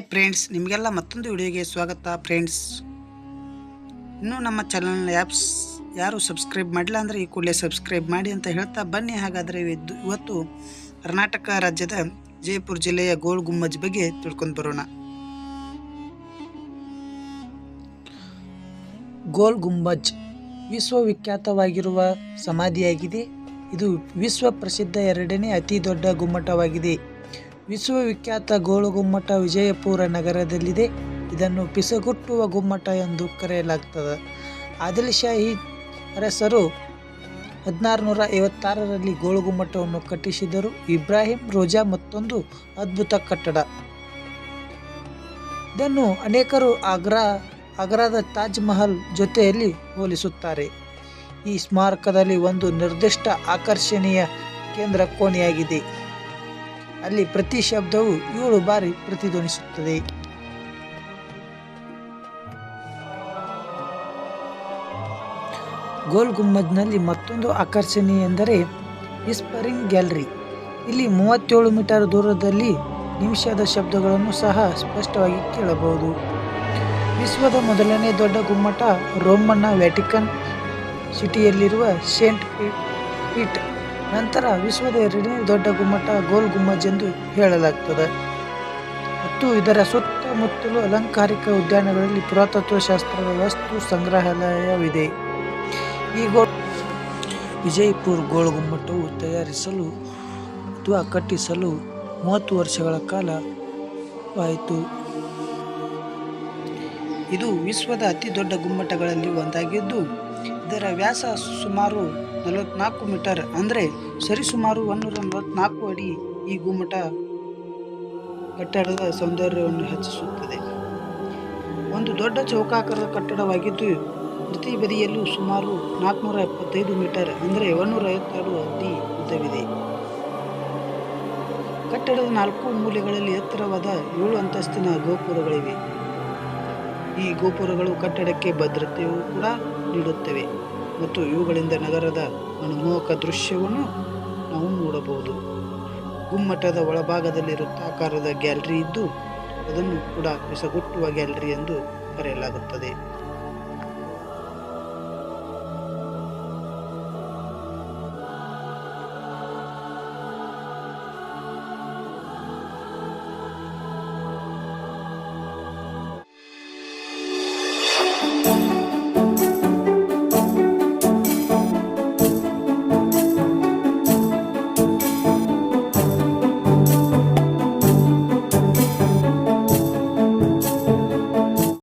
Hi friends ನಿಮಗೆಲ್ಲ ಮತ್ತೊಂದು ವಿಡಿಯೋಗೆ ಸ್ವಾಗತ ಫ್ರೆಂಡ್ಸ್ ಇನ್ನೂ ನಮ್ಮ ಚಾನಲ್ನ ಆ್ಯಪ್ಸ್ ಯಾರು ಸಬ್ಸ್ಕ್ರೈಬ್ ಮಾಡಿಲ್ಲ ಅಂದರೆ ಈ ಕೂಡಲೇ ಸಬ್ಸ್ಕ್ರೈಬ್ ಮಾಡಿ ಅಂತ ಹೇಳ್ತಾ ಬನ್ನಿ. ಹಾಗಾದರೆ ಇವತ್ತು ಕರ್ನಾಟಕ ರಾಜ್ಯದ ಜಯಪುರ ಜಿಲ್ಲೆಯ ಗೋಲ್ ಗುಮ್ಮಜ್ ಬಗ್ಗೆ ತಿಳ್ಕೊಂಡು ಬರೋಣ. ಗೋಲ್ ಗುಂಬಜ್ ವಿಶ್ವವಿಖ್ಯಾತವಾಗಿರುವ ಸಮಾಧಿಯಾಗಿದೆ. ಇದು ವಿಶ್ವ ಪ್ರಸಿದ್ಧ ಎರಡನೇ ಅತಿ ದೊಡ್ಡ ಗುಮ್ಮಟವಾಗಿದೆ. ವಿಶ್ವವಿಖ್ಯಾತ ಗೋಳು ಗುಮ್ಮಟ ವಿಜಯಪುರ ನಗರದಲ್ಲಿದೆ. ಇದನ್ನು ಪಿಸಗುಟ್ಟುವ ಗುಮ್ಮಟ ಎಂದು ಕರೆಯಲಾಗ್ತದೆ. ಆದಿಲ್ಶಾಹಿ ಅರಸರು ಹದಿನಾರು ನೂರ ಐವತ್ತಾರರಲ್ಲಿ ಗೋಳು ಗುಮ್ಮಟವನ್ನು ಕಟ್ಟಿಸಿದರು. ಇಬ್ರಾಹಿಂ ರೋಜಾ ಮತ್ತೊಂದು ಅದ್ಭುತ ಕಟ್ಟಡ. ಇದನ್ನು ಅನೇಕರು ಆಗ್ರಾ, ಆಗ್ರಾದ ತಾಜ್ ಮಹಲ್ ಜೊತೆಯಲ್ಲಿ ಹೋಲಿಸುತ್ತಾರೆ. ಈ ಸ್ಮಾರಕದಲ್ಲಿ ಒಂದು ನಿರ್ದಿಷ್ಟ ಆಕರ್ಷಣೀಯ ಕೇಂದ್ರ ಕೋಣೆಯಾಗಿದೆ. ಅಲ್ಲಿ ಪ್ರತಿ ಶಬ್ದವು ಏಳು ಬಾರಿ ಪ್ರತಿಧ್ವನಿಸುತ್ತದೆ. ಗೋಲ್ ಗುಮ್ಮಜ್ನಲ್ಲಿ ಮತ್ತೊಂದು ಆಕರ್ಷಣೆ ಎಂದರೆ ವಿಸ್ಪರಿಂಗ್ ಗ್ಯಾಲರಿ. ಇಲ್ಲಿ ಮೂವತ್ತೇಳು ಮೀಟರ್ ದೂರದಲ್ಲಿ ನಿಮಿಷದ ಶಬ್ದಗಳನ್ನು ಸಹ ಸ್ಪಷ್ಟವಾಗಿ ಕೇಳಬಹುದು. ವಿಶ್ವದ ಮೊದಲನೇ ದೊಡ್ಡ ಗುಮ್ಮಟ ರೋಮನ್ನ ವ್ಯಾಟಿಕನ್ ಸಿಟಿಯಲ್ಲಿರುವ ಸೇಂಟ್ ಪೀಟ್ ನಂತರ ವಿಶ್ವದ ಎರಡನೇ ದೊಡ್ಡ ಗುಮ್ಮಟ ಗೋಲ್ ಗುಮ್ಮಜ್ ಎಂದು ಹೇಳಲಾಗ್ತದೆ. ಮತ್ತು ಇದರ ಸುತ್ತಮುತ್ತಲು ಅಲಂಕಾರಿಕ ಉದ್ಯಾನಗಳಲ್ಲಿ ಪುರಾತತ್ವ ಶಾಸ್ತ್ರದ ವಸ್ತು ಸಂಗ್ರಹಾಲಯವಿದೆ. ಈ ಗೋ ವಿಜಯಪುರ್ ಗೋಲ್ ಗುಮ್ಮಟವು ತಯಾರಿಸಲು ಅಥವಾ ಕಟ್ಟಿಸಲು ಮೂವತ್ತು ವರ್ಷಗಳ ಕಾಲವಾಯಿತು ಇದು ವಿಶ್ವದ ಅತಿ ದೊಡ್ಡ ಗುಮ್ಮಟಗಳಲ್ಲಿ ಒಂದಾಗಿದ್ದು ಇದರ ವ್ಯಾಸ ಸುಮಾರು ನಲವತ್ನಾಲ್ಕು ಮೀಟರ್ ಅಂದರೆ ಸರಿಸುಮಾರು ಒಂದೂರ ನಲವತ್ನಾಲ್ಕು ಅಡಿ ಈ ಗುಮ್ಮಟ ಕಟ್ಟಡದ ಸೌಂದರ್ಯವನ್ನು ಹೆಚ್ಚಿಸುತ್ತದೆ. ಒಂದು ದೊಡ್ಡ ಚೌಕಾಕಾರದ ಕಟ್ಟಡವಾಗಿದ್ದು ಪ್ರತಿ ಬದಿಯಲ್ಲೂ ಸುಮಾರು ನಾಲ್ಕುನೂರ ಎಪ್ಪತ್ತೈದು ಮೀಟರ್ ಅಂದರೆ ಒಂದೂರ ಐವತ್ತೆರಡು ಅಡಿ ಉದ್ದವಿದೆ. ಕಟ್ಟಡದ ನಾಲ್ಕು ಮೂಲೆಗಳಲ್ಲಿ ಎತ್ತರವಾದ ಏಳು ಅಂತಸ್ತಿನ ಗೋಪುರಗಳಿವೆ. ಈ ಗೋಪುರಗಳು ಕಟ್ಟಡಕ್ಕೆ ಭದ್ರತೆಯೂ ಕೂಡ ನೀಡುತ್ತವೆ ಮತ್ತು ಇವುಗಳಿಂದ ನಗರದ ಮನಮೋಹಕ ದೃಶ್ಯವನ್ನು ನಾವು ನೋಡಬಹುದು. ಗುಮ್ಮಟದ ಒಳಭಾಗದಲ್ಲಿ ವೃತ್ತಾಕಾರದ ಗ್ಯಾಲರಿ ಇದ್ದು ಅದನ್ನು ಕೂಡ ಬೆಸಗುಟ್ಟುವ ಗ್ಯಾಲರಿ ಎಂದು ಕರೆಯಲಾಗುತ್ತದೆ.